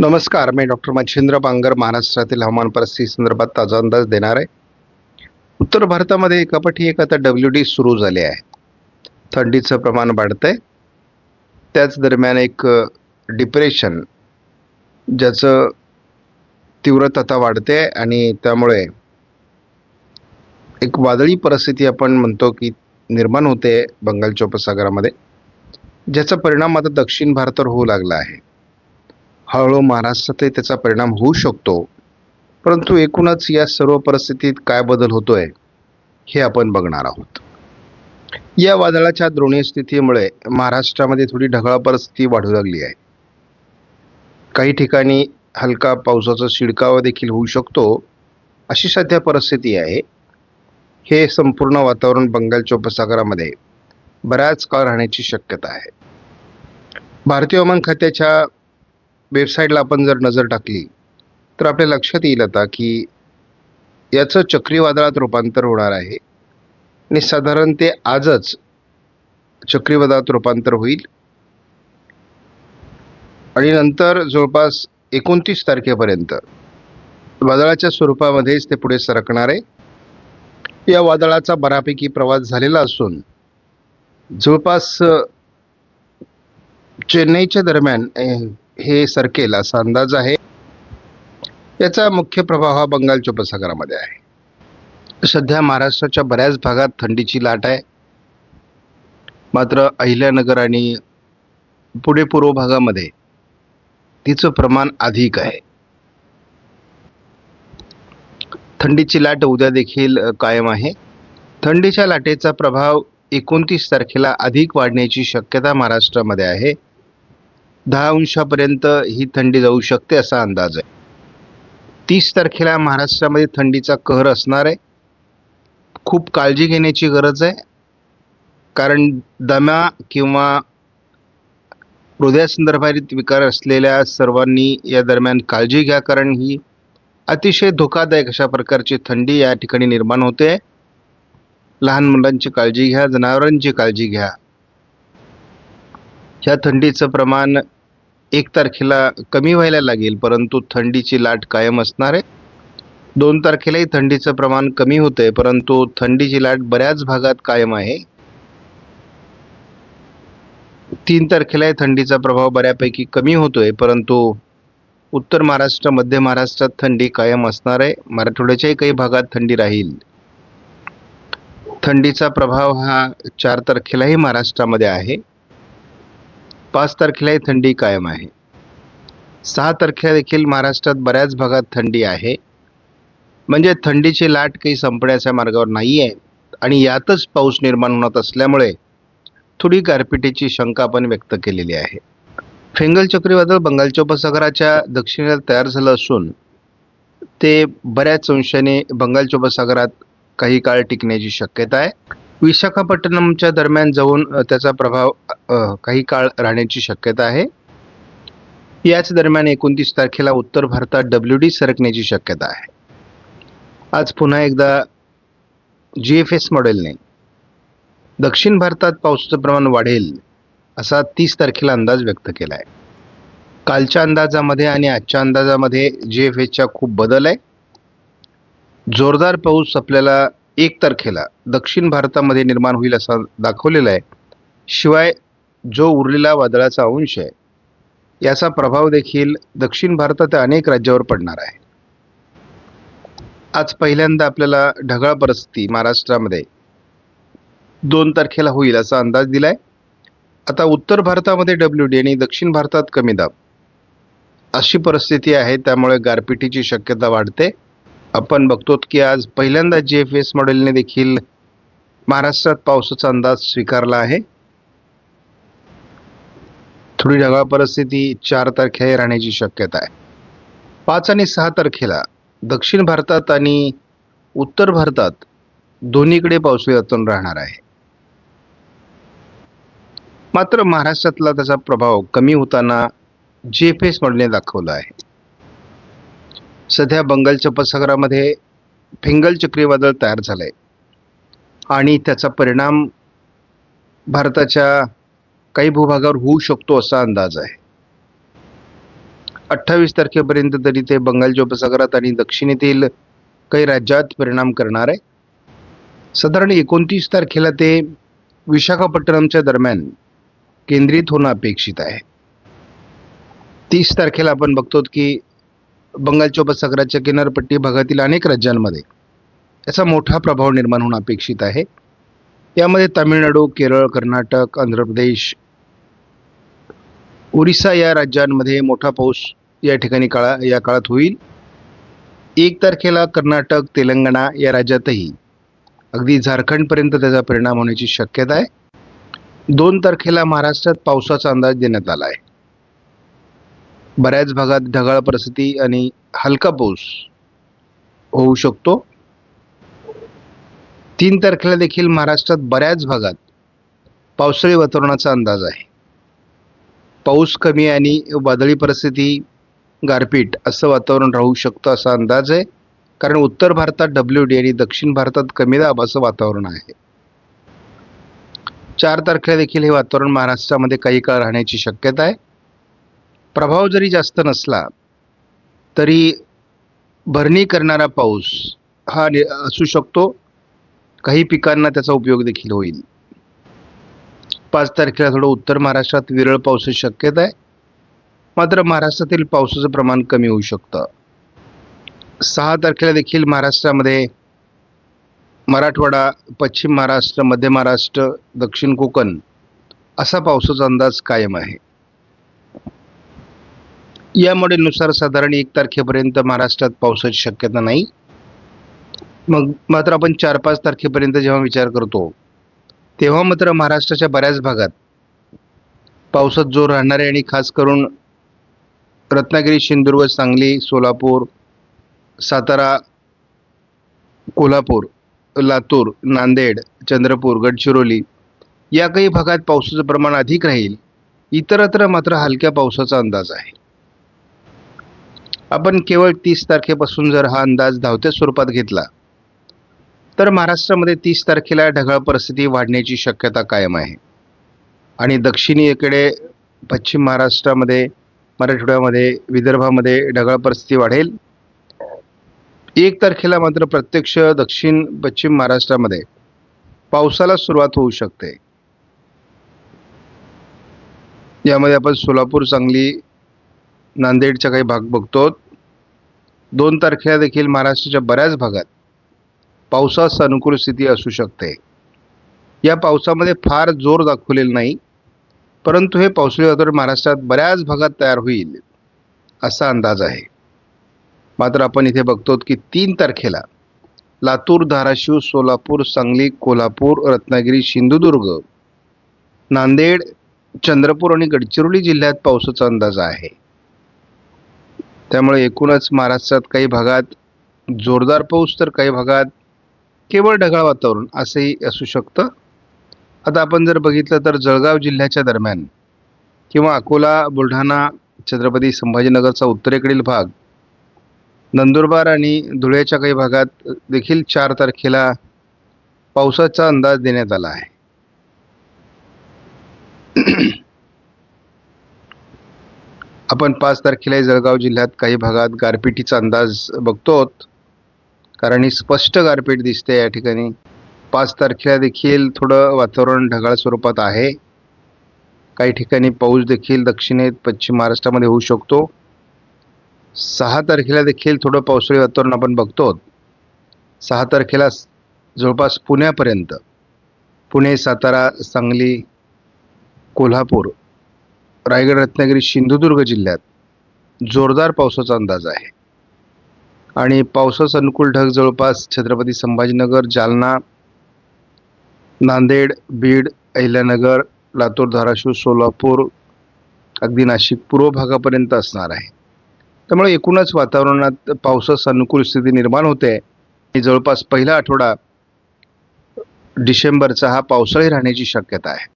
नमस्कार मी डॉक्टर मच्छिंद्र बांगर महाराष्ट्रातील हवामान परिस्थिती संदर्भात ताजा अंदाज देणार आहे. उत्तर भारतामध्ये एकापाठी एक आता डब्ल्यू डी सुरू झाले आहे. थंडीचं प्रमाण वाढतंय. त्याच दरम्यान एक डिप्रेशन ज्याचं तीव्रता वाढते आणि त्यामुळे एक वादळी परिस्थिती आपण म्हणतो की निर्माण होते बंगालच्या उपसागरामध्ये ज्याचा परिणाम आता दक्षिण भारतावर होऊ लागला आहे. हळूहळू महाराष्ट्रातही त्याचा परिणाम होऊ शकतो. परंतु एकूणच या सर्व परिस्थितीत काय बदल होतोय हे आपण बघणार आहोत. या वादळाच्या द्रोणीय स्थितीमुळे महाराष्ट्रामध्ये थोडी ढगाळ परिस्थिती वाढू लागली आहे. काही ठिकाणी हलका पावसाचा शिडकावा देखील होऊ शकतो अशी सध्या परिस्थिती आहे. हे संपूर्ण वातावरण बंगालच्या उपसागरामध्ये बऱ्याच काळ राहण्याची शक्यता आहे. भारतीय हवामान खात्याच्या वेबसाईटला आपण जर नजर टाकली तर आपल्या लक्षात येईल आता की याचं चक्रीवादळात रूपांतर होणार आहे. आणि साधारण ते आजच चक्रीवादळात रूपांतर होईल. आणि नंतर जवळपास एकोणतीस तारखेपर्यंत वादळाच्या स्वरूपामध्येच ते पुढे सरकणार आहे. या वादळाचा बऱ्यापैकी प्रवास झालेला असून जवळपास चेन्नईच्या दरम्यान हे सरकेल असा अंदाज आहे. याचा मुख्य प्रभाव हा बंगालच्या उपसागरामध्ये आहे. सध्या महाराष्ट्राच्या बऱ्याच भागात थंडीची लाट आहे. मात्र अहिल्यानगर आणि पुढे पूर्व भागामध्ये तिचं प्रमाण अधिक आहे. थंडीची लाट उद्या देखील कायम आहे. थंडीच्या लाटेचा प्रभाव एकोणतीस तारखेला अधिक वाढण्याची शक्यता महाराष्ट्रामध्ये आहे. दहा अंशापर्यंत ही थंडी जाऊ शकते असा अंदाज आहे. तीस तारखेला महाराष्ट्रामध्ये थंडीचा कहर असणार आहे. खूप काळजी घेण्याची गरज आहे. कारण दमा किंवा हृदयासंदर्भात विकार असलेल्या सर्वांनी या दरम्यान काळजी घ्या कारण ही अतिशय धोकादायक अशा प्रकारची थंडी या ठिकाणी निर्माण होते. लहान मुलांची काळजी घ्या जनावरांची काळजी घ्या. ह्या थंडीचं प्रमाण एक तारखेला कमी व्हायला लागेल परंतु थंडीची लाट कायम असणार आहे. दोन तारखेलाही थंडीचं प्रमाण कमी होतंय परंतु थंडीची लाट बऱ्याच भागात कायम आहे. तीन तारखेलाही थंडीचा प्रभाव बऱ्यापैकी कमी होतोय परंतु उत्तर महाराष्ट्र मध्य महाराष्ट्रात थंडी कायम असणार आहे. मराठवाड्याच्याही काही भागात थंडी राहील. थंडीचा प्रभाव हा चार तारखेलाही महाराष्ट्रामध्ये आहे. पाच तारखेलाही थंडी कायम आहे. सहा तारखेला देखील महाराष्ट्रात बऱ्याच भागात थंडी आहे. म्हणजे थंडीची लाट काही संपण्याच्या मार्गावर नाही आहे. आणि यातच पाऊस निर्माण होत असल्यामुळे थोडी गारपिटीची शंका आपण व्यक्त केलेली आहे. फेंगल चक्रीवादळ बंगालच्या उपसागराच्या दक्षिणेला तयार झालं असून ते बऱ्याच अंशाने बंगालच्या उपसागरात काही काळ टिकण्याची शक्यता आहे. विशाखापट्टणमच्या दरम्यान जाऊन त्याचा प्रभाव काही काळ राहण्याची शक्यता आहे. याच दरम्यान एकोणतीस तारखेला उत्तर भारतात डब्ल्यू डी सरकण्याची शक्यता आहे. आज पुन्हा एकदा जी एफ एस मॉडेलने दक्षिण भारतात पावसाचं प्रमाण वाढेल असा तीस तारखेला अंदाज व्यक्त केला आहे कालच्या अंदाजामध्ये आणि आजच्या अंदाजामध्ये जी एफ एसच्या खूप बदल आहे. जोरदार पाऊस आपल्याला एक तारखेला दक्षिण भारतामध्ये निर्माण होईल असं दाखवलेलं आहे. शिवाय जो उरलेला वादळाचा अंश आहे याचा प्रभाव देखील दक्षिण भारतात अनेक राज्यावर पडणार आहे. आज पहिल्यांदा आपल्याला ढगाळ परिस्थिती महाराष्ट्रामध्ये दोन तारखेला होईल असा अंदाज दिलाय. आता उत्तर भारतामध्ये डब्ल्यू डी आणि दक्षिण भारतात कमी दाब. अशी परिस्थिती आहे त्यामुळे गारपिटीची शक्यता वाढते. आपण बघतो की आज पहिल्यांदा जी एफ एस मॉडेलने देखील महाराष्ट्रात पावसाचा अंदाज स्वीकारला आहे. थोडी ढगाळ परिस्थिती चार तारखेला राहण्याची शक्यता आहे. पाच आणि सहा तारखेला दक्षिण भारतात आणि उत्तर भारतात दोन्हीकडे पावसाळी वातावरण राहणार आहे. मात्र महाराष्ट्रातला त्याचा प्रभाव कमी होताना जी एफ एस मॉडेलने दाखवला आहे. सध्या बंगालच्या उपसागरामध्ये फिंगल चक्रीवादळ तयार झालं आहे आणि त्याचा परिणाम भारताच्या काही भूभागावर होऊ शकतो असा अंदाज आहे. अठ्ठावीस तारखेपर्यंत तरी ते बंगालच्या उपसागरात आणि दक्षिणेतील काही राज्यात परिणाम करणार आहे. साधारण एकोणतीस तारखेला ते विशाखापट्टणमच्या दरम्यान केंद्रित होणं अपेक्षित आहे. तीस तारखेला आपण बघतो की बंगालच्या उपसागराच्या किनारपट्टी भागातील अनेक राज्यांमध्ये याचा मोठा प्रभाव निर्माण होणं अपेक्षित आहे. यामध्ये तामिळनाडू केरळ कर्नाटक आंध्र प्रदेश ओरिसा या राज्यांमध्ये मोठा पाऊस या ठिकाणी काळा या काळात होईल. एक तारखेला कर्नाटक तेलंगणा या राज्यातही अगदी झारखंडपर्यंत त्याचा परिणाम होण्याची शक्यता आहे. दोन तारखेला महाराष्ट्रात पावसाचा अंदाज देण्यात आला आहे. बऱ्याच भागात ढगाळ परिस्थिती आणि हलका पाऊस होऊ शकतो. तीन तारखेला देखील महाराष्ट्रात बऱ्याच भागात पावसाळी वातावरणाचा अंदाज आहे. पाऊस कमी आणि वादळी परिस्थिती गारपीट असं वातावरण राहू शकतं असा अंदाज आहे. कारण उत्तर भारतात डब्ल्यू डी आणि दक्षिण भारतात कमी दाब असं वातावरण आहे. चार तारखेला देखील हे वातावरण महाराष्ट्रामध्ये काही काळ राहण्याची शक्यता आहे. प्रभाव जरी जास्त नसला तरी भरणी करणारा पाऊस हा नि- असू शकतो. काही पिकांना त्याचा उपयोग देखील होईल. पाच तारखेला थोडं उत्तर महाराष्ट्रात विरळ पावसाची शक्यता आहे. मात्र महाराष्ट्रातील पावसाचं प्रमाण कमी होऊ शकतं. सहा तारखेला देखील महाराष्ट्रामध्ये मराठवाडा पश्चिम महाराष्ट्र मध्य महाराष्ट्र दक्षिण कोकण असा पावसाचा अंदाज कायम आहे. या मॉडेलनुसार साधारण एक तारखेपर्यंत महाराष्ट्रात पावसाची शक्यता नाही. मग मात्र आपण चार पाच तारखेपर्यंत जेव्हा विचार करतो तेव्हा मात्र महाराष्ट्राच्या बऱ्याच भागात पावसात जोर राहणार आहे आणि खास करून रत्नागिरी सिंधुदुर्ग सांगली सोलापूर सातारा कोल्हापूर लातूर नांदेड चंद्रपूर गडचिरोली या काही भागात पावसाचं प्रमाण अधिक राहील. इतरत्र मात्र हलक्या पावसाचा अंदाज आहे. आपण केवळ तीस तारखेपासून जर हा अंदाज धावत्या स्वरूपात घेतला तर महाराष्ट्रामध्ये तीस तारखेला ढगाळ परिस्थिती वाढण्याची शक्यता कायम आहे. आणि दक्षिणेकडे पश्चिम महाराष्ट्रामध्ये मराठवाड्यामध्ये विदर्भामध्ये ढगाळ परिस्थिती वाढेल. एक तारखेला मात्र प्रत्यक्ष दक्षिण पश्चिम महाराष्ट्रामध्ये पावसाला सुरुवात होऊ शकते. यामध्ये आपण सोलापूर सांगली नांदेडच्या काही भाग बघतो. दोन तारखेला देखील महाराष्ट्राच्या बऱ्याच भागात पावसास अनुकूल स्थिती असू शकते. या पावसामध्ये फार जोर दाखवलेला नाही परंतु हे पावसाळी वातावरण महाराष्ट्रात बऱ्याच भागात तयार होईल असा अंदाज आहे. मात्र आपण इथे बघतो की तीन तारखेला लातूर धाराशिव सोलापूर सांगली कोल्हापूर रत्नागिरी सिंधुदुर्ग नांदेड चंद्रपूर आणि गडचिरोली जिल्ह्यात पावसाचा अंदाज आहे. त्यामुळे एकूणच महाराष्ट्रात काही भागात जोरदार पाऊस तर काही भागात केवळ ढगाळ वातावरण असंही असू शकतं. आता आपण जर बघितलं तर जळगाव जिल्ह्याच्या दरम्यान किंवा अकोला बुलढाणा छत्रपती संभाजीनगरचा उत्तरेकडील भाग नंदुरबार आणि धुळ्याच्या काही भागात देखील चार तारखेला पावसाचा अंदाज देण्यात आला आहे. आपण पाच तारखेला जळगाव जिल्ह्यात काही भागात गारपिटीचा अंदाज बघतो कारण ही स्पष्ट गारपीट दिसते या ठिकाणी. पाच तारखेला देखील थोडं वातावरण ढगाळ स्वरूपात आहे. काही ठिकाणी पाऊस देखील दक्षिणेत पश्चिम महाराष्ट्रामध्ये होऊ शकतो. सहा तारखेला देखील थोडं पावसाळी वातावरण आपण बघतो सहा तारखेला जवळपास पुण्यापर्यंत. पुणे सातारा सांगली कोल्हापूर रायगड रत्नागिरी सिंधुदुर्ग जिल्ह्यात जोरदार पावसाचा अंदाज आहे. आणि पावसास अनुकूल ढग जवळपास छत्रपती संभाजीनगर जालना नांदेड बीड अहिल्यानगर लातूर धाराशिव सोलापूर अगदी नाशिक पूर्व भागापर्यंत असणार आहे. त्यामुळे एकूणच वातावरणात पावसास अनुकूल स्थिती निर्माण होते. आणि जवळपास पहिला आठवडा डिसेंबरचा हा पावसाळी राहण्याची शक्यता आहे.